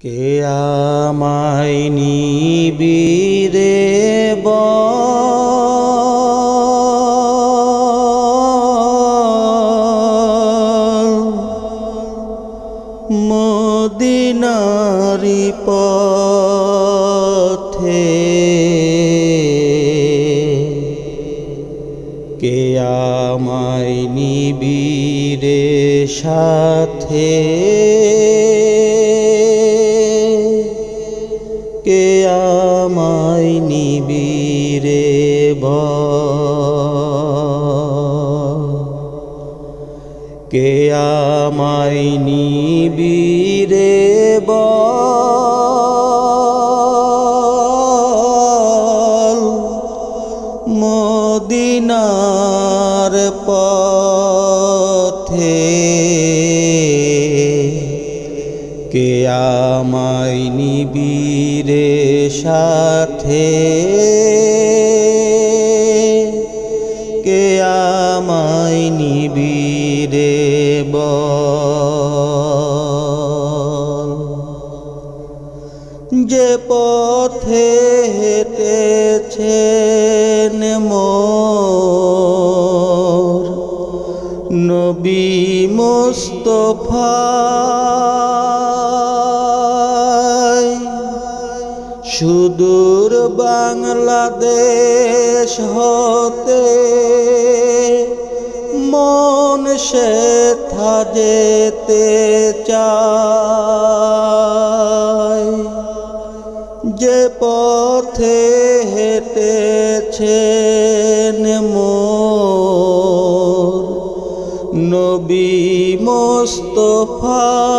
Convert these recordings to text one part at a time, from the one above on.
কে আমায় নিবিরে মদিনারি পথে কে আমায় নিবিরে সাথে কে আমায় নিবিরে কে আমায় নিবিরে আমায় নিবিরে সাথে কে আমায় নিবিরে বল। যে পথে হেঁটেছেন মোর নবী সুদূর বাংলাদেশ হতে মন সে যেতে চায়। যে পথে হেঁটেছেন মোর নবী মোস্তফায়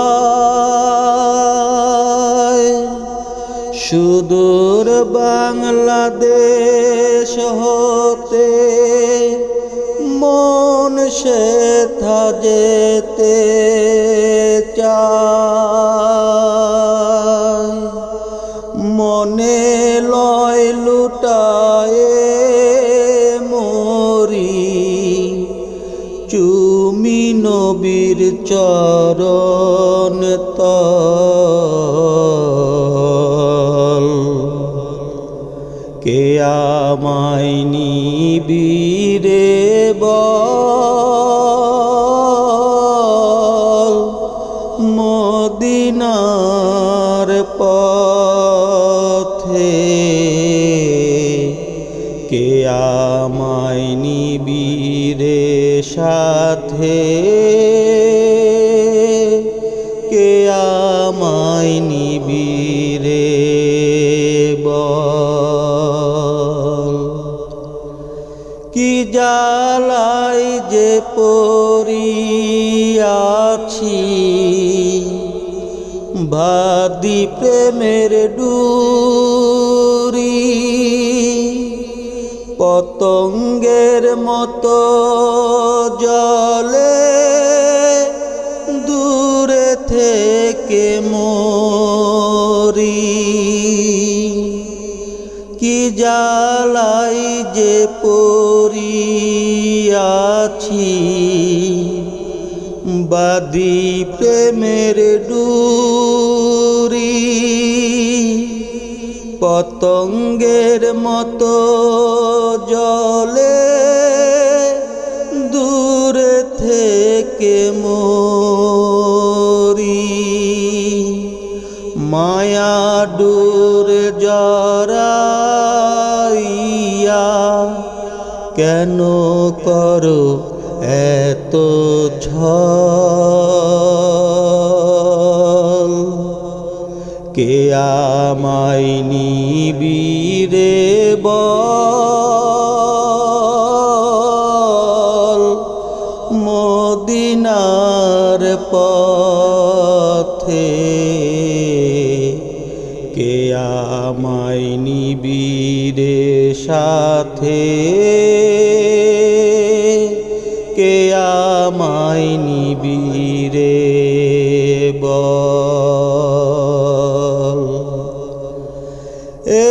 সুদূর বাংলাদেশ হতে মন সে যেতে চায়। মনে লয় লুটায়ে মরি চুমি নবীর চরণ আমায় নিবিরে বল। মদিনার পথে কে আমায় নিবিরে সাথে জ্বালাই যে পড়িয়াছি ভাদি প্রেমের ডুরি, পতঙ্গের মতো জলে দূরে থেকে মরি। কি জ্বালাই যে পড়িয়াছি বাদি প্রেমের ডুরি পতঙ্গের মতো জলে দূরে থেকে মরি কেন করো এত ছল কে আমায় নিবিরে বল? মদিনার পথে কে আমায় নিবিরে সাথে আমায় নিবিরে বল। এ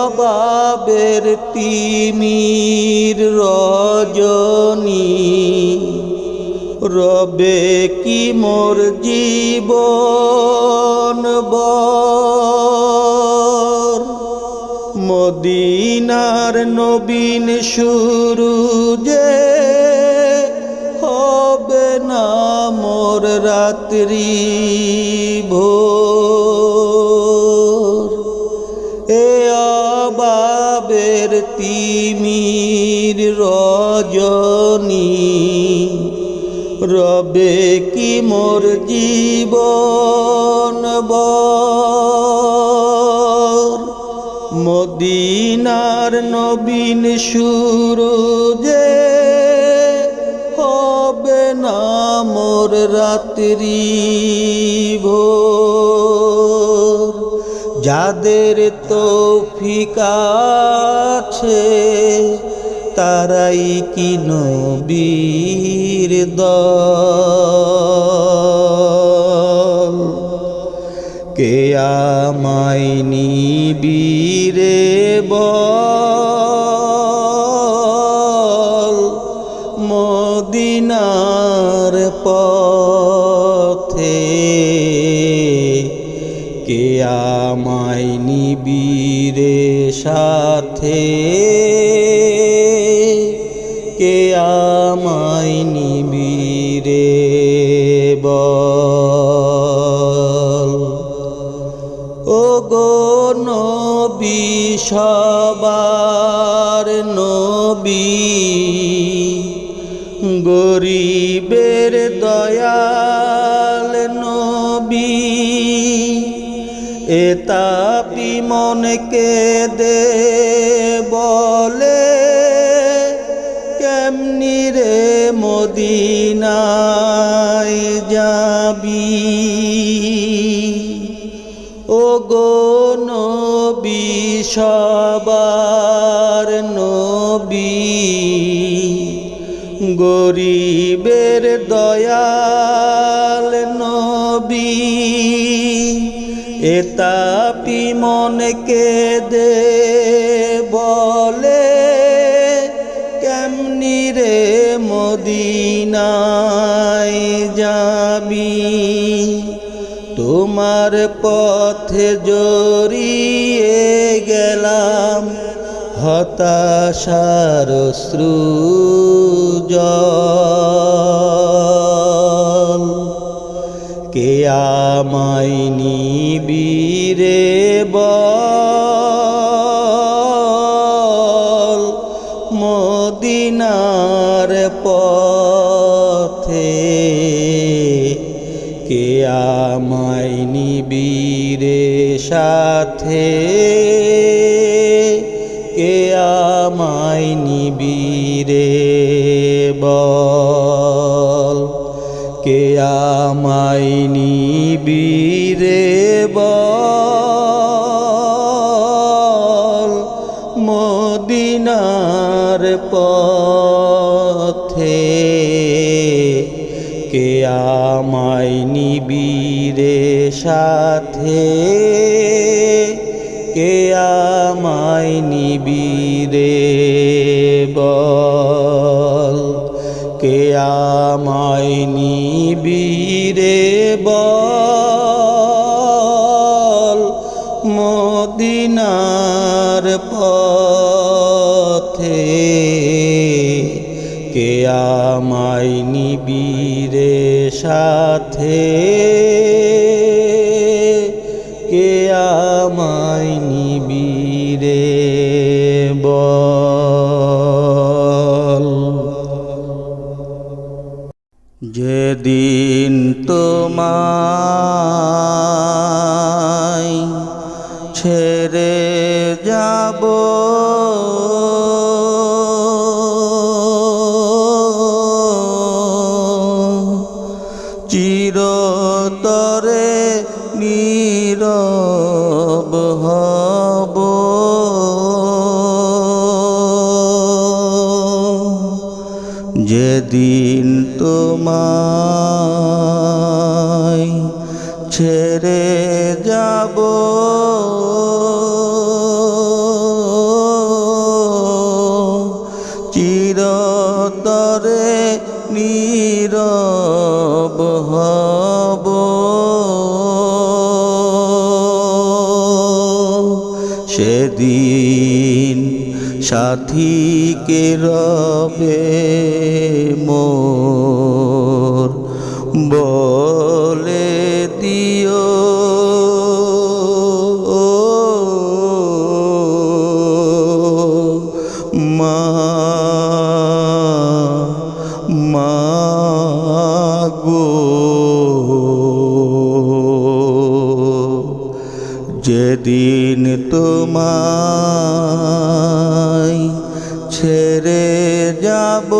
অবাবের তিমির রজনী রবে কি মোর জীবন মদিনার নবীন শুরু রাত্রি ভোর। এ অবাবের তিমির রজনী রবে কি মোর জীবন মদিনার নবীন শুরু মোর রাত্রি ভোর। যাদের তো আছে তারাই কি নবীর দল? কে আমায় নিবিরে বল? সাথে কে আমায় নিবিরে ও গো নবী সবার নবী গরিবের দয়াল নবী এ তাপি মনকে দে বলে কেমনি রে মদিনায় যাবি? ও গো নবী সবার নবী গরিবের দয়াল এতাপি মনকে দে, বলে, কেমনি রে মদিনায় যাবি? তোমার পথে জড়িয়ে গেলাম, হতাশার সৃজন কে আমায় নিবিরে বল মদিনার পথে কে আমায় নিবিরে সাথে? কে আমায় আমায় নিবিরে বল মদিনার পথে কে আমায় নিবিরে সাথে কে আমায় নিবিরে বল। আমায় নিবিরে বল মদিনার পথে কে আমায় নিবিরে সাথে? কে আমায় যেদিন তোমায় ছেড়ে যাব চিরতরে নীরব হব। যেদিন তোমায় ছেড়ে যাব। চিরতরে নীরব হব। সেদিন সাথীকে রবে মোর যেদিন তোমায় ছেড়ে যাব।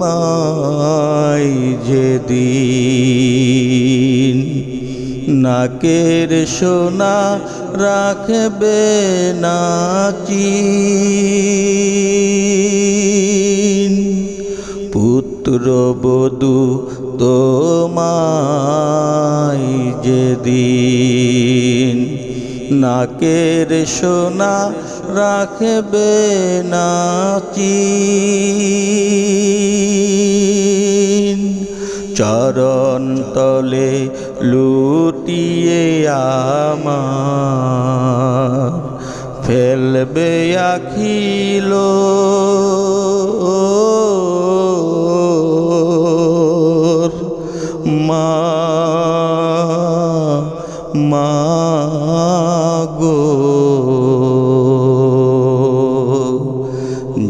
তোমায় যেদিন নাকের সোনা রাখবে নাচি পুত্র বধূ তোমায় যেদিন নাকের সোনা রাখবে নাচি চরণ তলে লুটিয়ে আমার ফেলবে আখিল। মা মা গো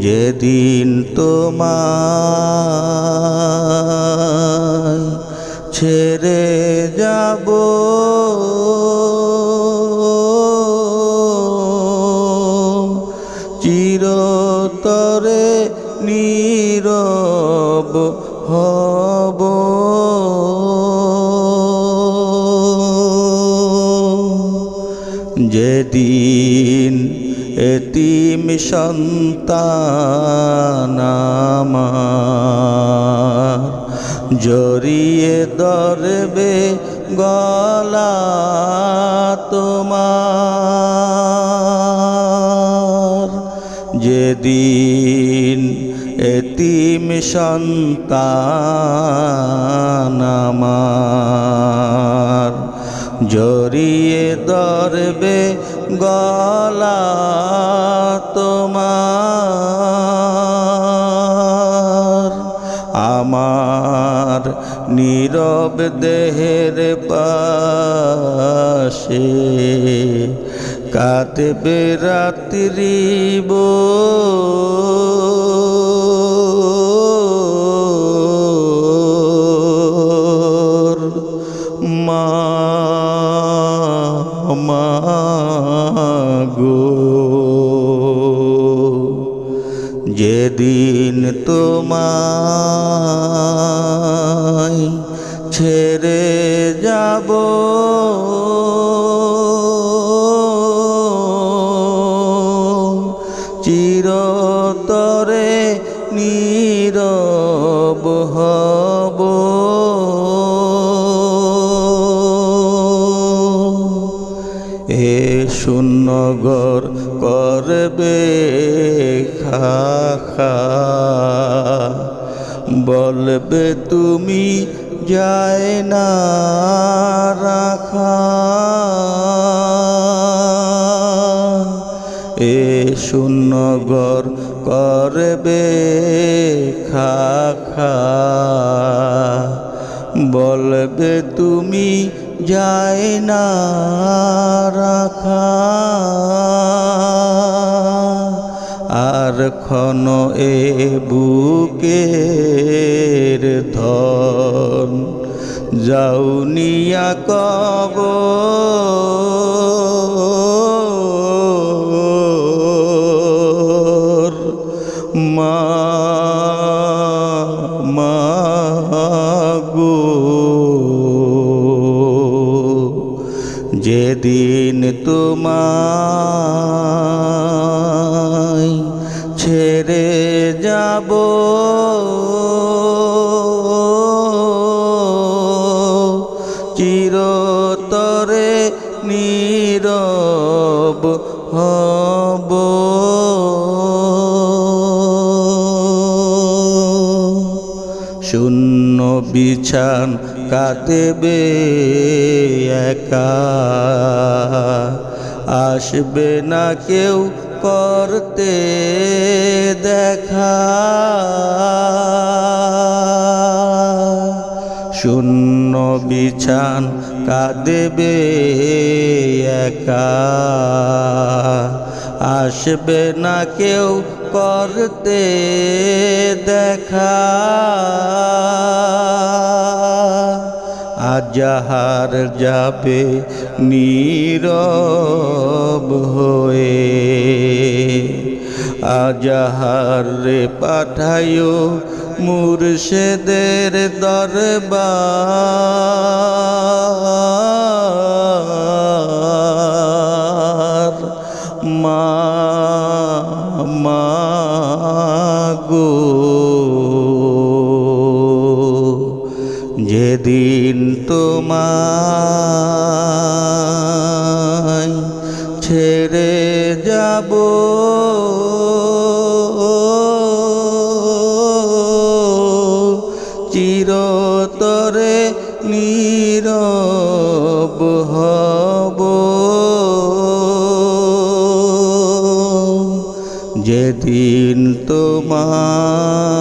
যেদিন তোমায় নীরব হব। যেদিন এতিম সন্তান আমার জড়িয়ে ধরবে গলা তোমার। যেদিন এতিম সন্তান আমার জড়িয়ে ধরবে গলা তোমার। আমার নীরব দেহের পাশে কাঁদবে রাত্রি মা চিরতরে নীরব হব। এ শূন্যগর করবে খা বলবে তুমি যায় না। করবে খা খা। বলবে তুমি যায় না রাখা। আর ক্ষণ এ বুকের ধন যাউনিয়া কব মা গো যেদিন তোমায় ছেড়ে যাব চিরতরে নীরব হয় বিছান কাতেবে একা। আসবে না কেউ করতে দেখা। শূন্য বিছান কাঁদেবে একা। আসবে না কেউ করতে দেখা। আজাহার যাবে নীরব হয়ে আজাহার রে পাঠায়ো মুর্শেদের দরবার। মা গো। যেদিন তোমায় যেদিন